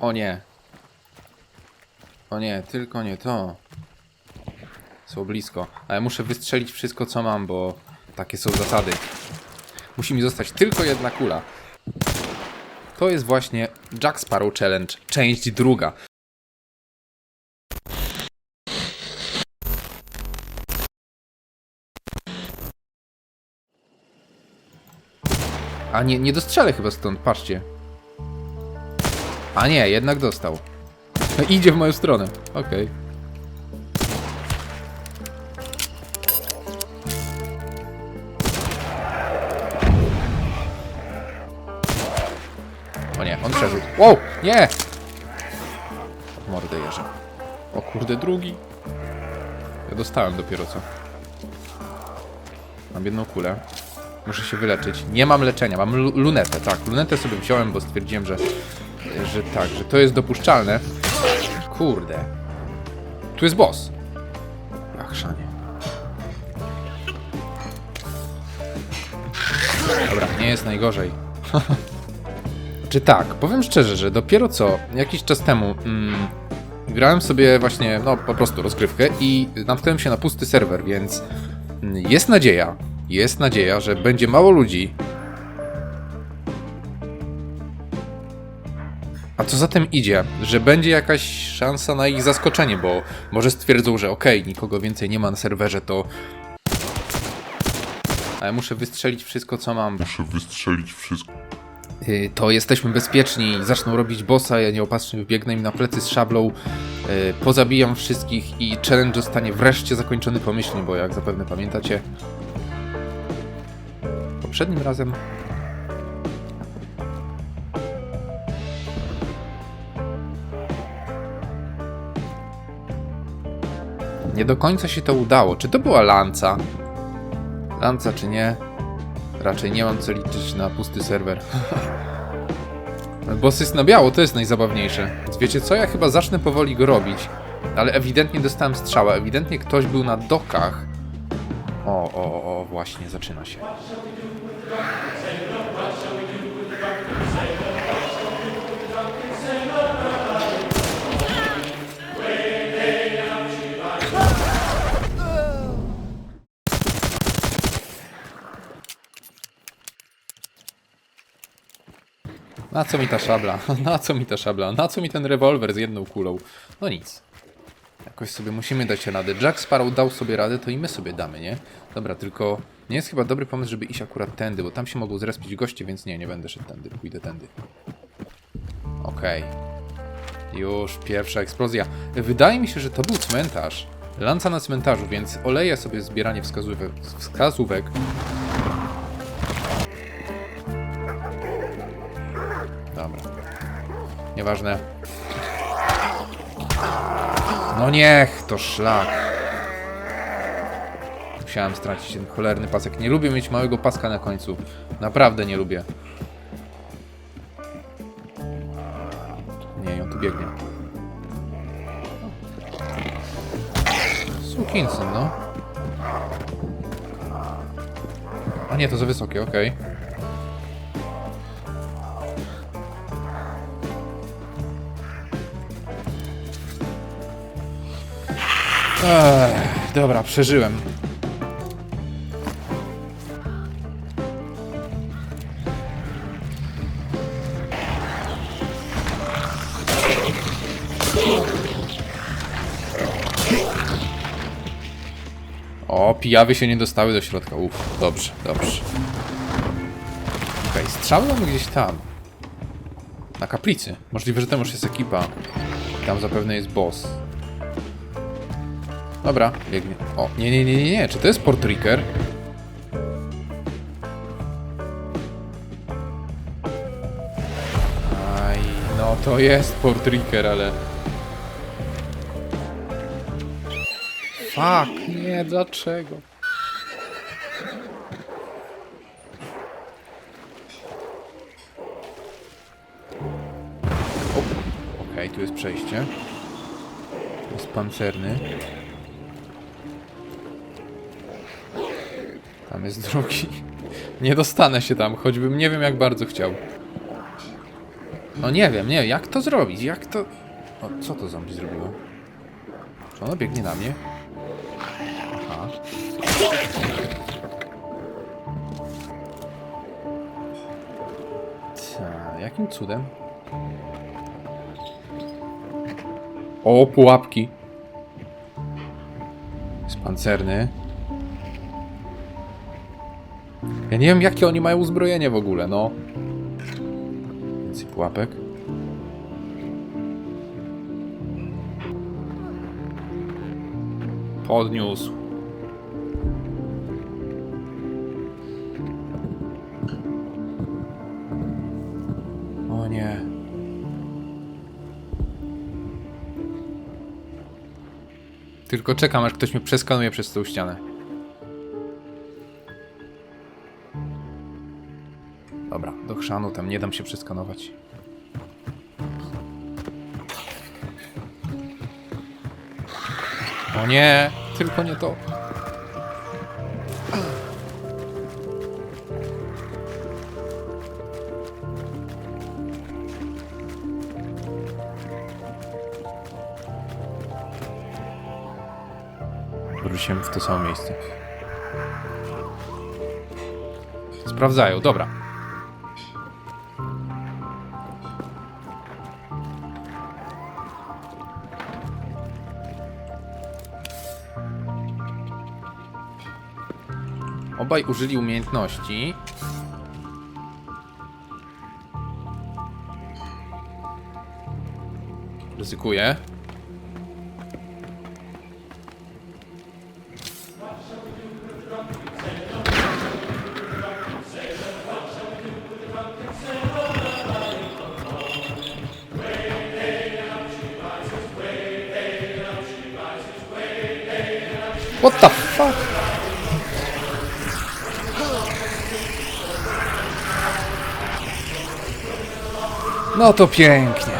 O nie. O nie, tylko nie to. Są blisko. Ale muszę wystrzelić wszystko, co mam, bo takie są zasady. Musi mi zostać tylko jedna kula. To jest właśnie Jack Sparrow Challenge, część druga. A nie, nie dostrzelę chyba stąd, patrzcie. A nie, jednak dostał. No, idzie w moją stronę. Okej. O nie, on przeżył. Wow, nie! Mordę jeża. O kurde, drugi. Ja dostałem dopiero co. Mam jedną kulę. Muszę się wyleczyć. Nie mam leczenia, mam lu- lunetę, tak. Lunetę sobie wziąłem, bo stwierdziłem, że, że tak, że to jest dopuszczalne. Kurde. Tu jest boss. Ach, szanie. Dobra, nie jest najgorzej. Czy tak, powiem szczerze, że dopiero co jakiś czas temu mm, grałem sobie właśnie, no po prostu rozgrywkę i natknąłem się na pusty serwer, więc mm, jest nadzieja, jest nadzieja, że będzie mało ludzi. A co za tym idzie, że będzie jakaś szansa na ich zaskoczenie, bo może stwierdzą, że okej, nikogo więcej nie ma na serwerze, to... Ale muszę wystrzelić wszystko, co mam, Muszę wystrzelić wszystko. Y, to jesteśmy bezpieczni, zaczną robić bossa, ja nieopatrznie wbiegnę im na plecy z szablą, y, pozabijam wszystkich i challenge zostanie wreszcie zakończony pomyślnie, bo jak zapewne pamiętacie, poprzednim razem nie do końca się to udało. Czy to była lanca? Lanca czy nie? Raczej nie mam co liczyć na pusty serwer. Boss jest na biało, to jest najzabawniejsze. Wiecie co, ja chyba zacznę powoli go robić. Ale ewidentnie dostałem strzała, ewidentnie ktoś był na dokach. O, o, o, właśnie, zaczyna się. Na co mi ta szabla? Na co mi ta szabla? Na co mi ten rewolwer z jedną kulą? No nic. Jakoś sobie musimy dać radę. Jack Sparrow dał sobie radę, to i my sobie damy, nie? Dobra, tylko nie jest chyba dobry pomysł, żeby iść akurat tędy, bo tam się mogą zrespić goście, więc nie, nie będę szedł tędy, pójdę tędy. Okej. Już pierwsza eksplozja. Wydaje mi się, że to był cmentarz. Lanca na cmentarzu, więc oleję sobie zbieranie wskazówek. wskazówek. Nieważne. No niech to szlak. Musiałem stracić ten cholerny pasek. Nie lubię mieć małego paska na końcu. Naprawdę nie lubię. Nie, on tu biegnie. Sukinsyn, no. A nie, to za wysokie, okej. Ech, dobra, przeżyłem. O, pijawy się nie dostały do środka. Uff, dobrze, dobrze. Okej, okay, strzały mamy gdzieś tam. Na kaplicy. Możliwe, że tam już jest ekipa. Tam zapewne jest boss. Dobra, biegnie. O, nie, nie, nie, nie, nie. Czy to jest portricker? Aj, no to jest portricker, ale... Fuck, nie, dlaczego? Okej, tu jest przejście. Tu jest pancerny. Tam jest drugi. Nie dostanę się tam, choćbym nie wiem jak bardzo chciał. No nie wiem, nie, jak to zrobić? Jak to... O, co to zombie zrobiło? Czy ono biegnie na mnie? Aha. Ta, jakim cudem? O, pułapki. Jest pancerny. Ja nie wiem, jakie oni mają uzbrojenie w ogóle, no. Więcej pułapek. Podniósł. O nie. Tylko czekam, aż ktoś mnie przeskanuje przez tą ścianę. Chrzanu tam nie dam się przeskanować. O nie, tylko nie to. Wróciłem w to samo miejsce. Sprawdzają, dobra. Obaj użyli umiejętności. Ryzykuję. What the No to pięknie.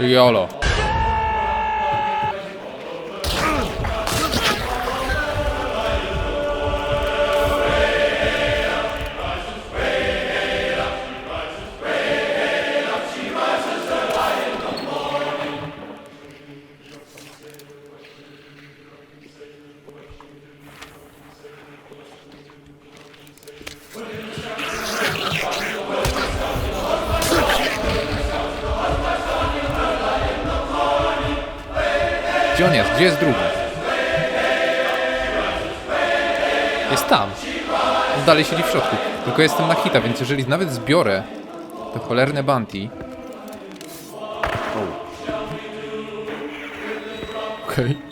Jolo. Gdzie on jest? Gdzie jest drugi? Jest tam. On dalej siedzi w środku. Tylko jestem na hita, więc jeżeli nawet zbiorę to cholerne bounty... Okej.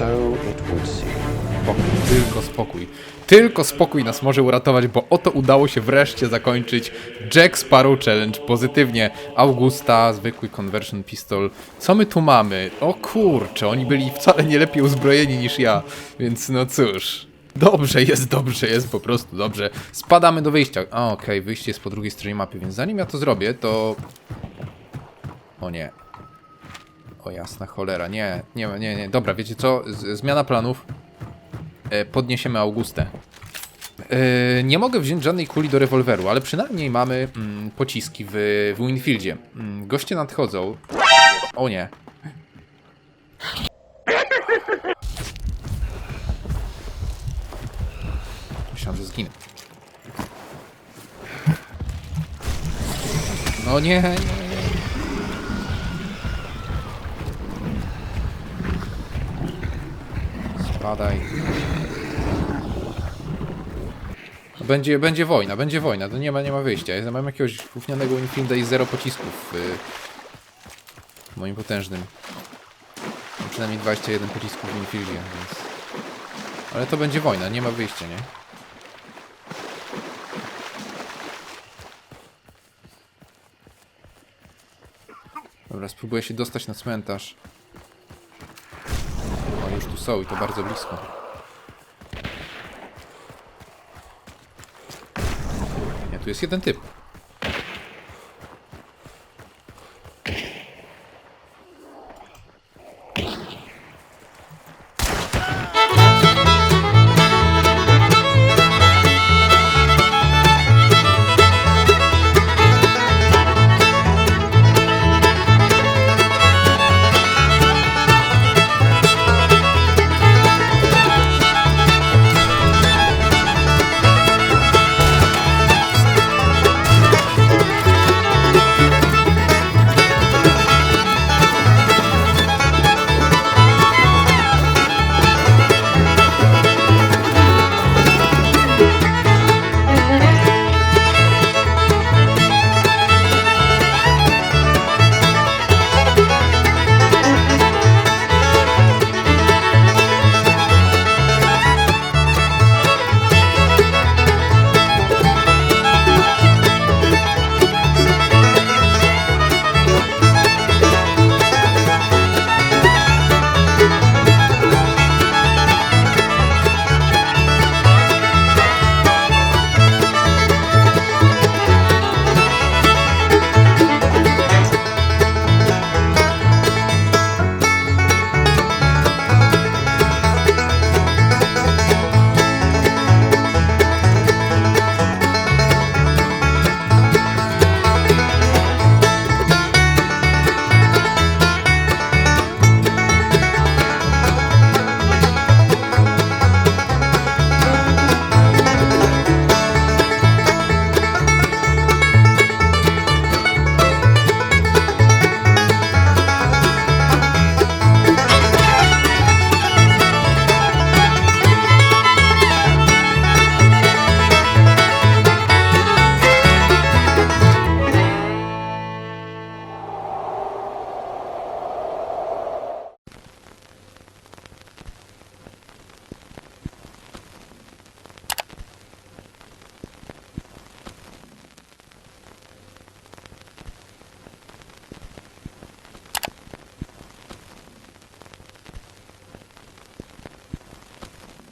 So it would seem. Spokój, tylko spokój. Tylko spokój nas może uratować, bo oto udało się wreszcie zakończyć Jack Sparrow Challenge pozytywnie. Augusta, zwykły conversion pistol. Co my tu mamy? O kurczę, oni byli wcale nie lepiej uzbrojeni niż ja, więc no cóż. Dobrze jest, dobrze jest, po prostu dobrze. Spadamy do wyjścia. Okej, wyjście jest po drugiej stronie mapy, więc zanim ja to zrobię, to... O nie. O jasna cholera, nie, nie, nie, nie. Dobra, wiecie co? Z zmiana planów. E, podniesiemy Augustę. E, nie mogę wziąć żadnej kuli do rewolweru, ale przynajmniej mamy mm, pociski w, w Winfieldzie. Mm, goście nadchodzą. O nie. Myślałem, że zginę. No nie, nie. Będzie, będzie wojna, będzie wojna, to nie ma, nie ma wyjścia. Ja mam jakiegoś gównianego Infinda i zero pocisków y, w moim potężnym. Mam przynajmniej 21 pocisków w Infieldzie, więc... Ale to będzie wojna, nie ma wyjścia, nie? Dobra, spróbuję się dostać na cmentarz. Są i to bardzo blisko. Nie, tu jest jeden typ.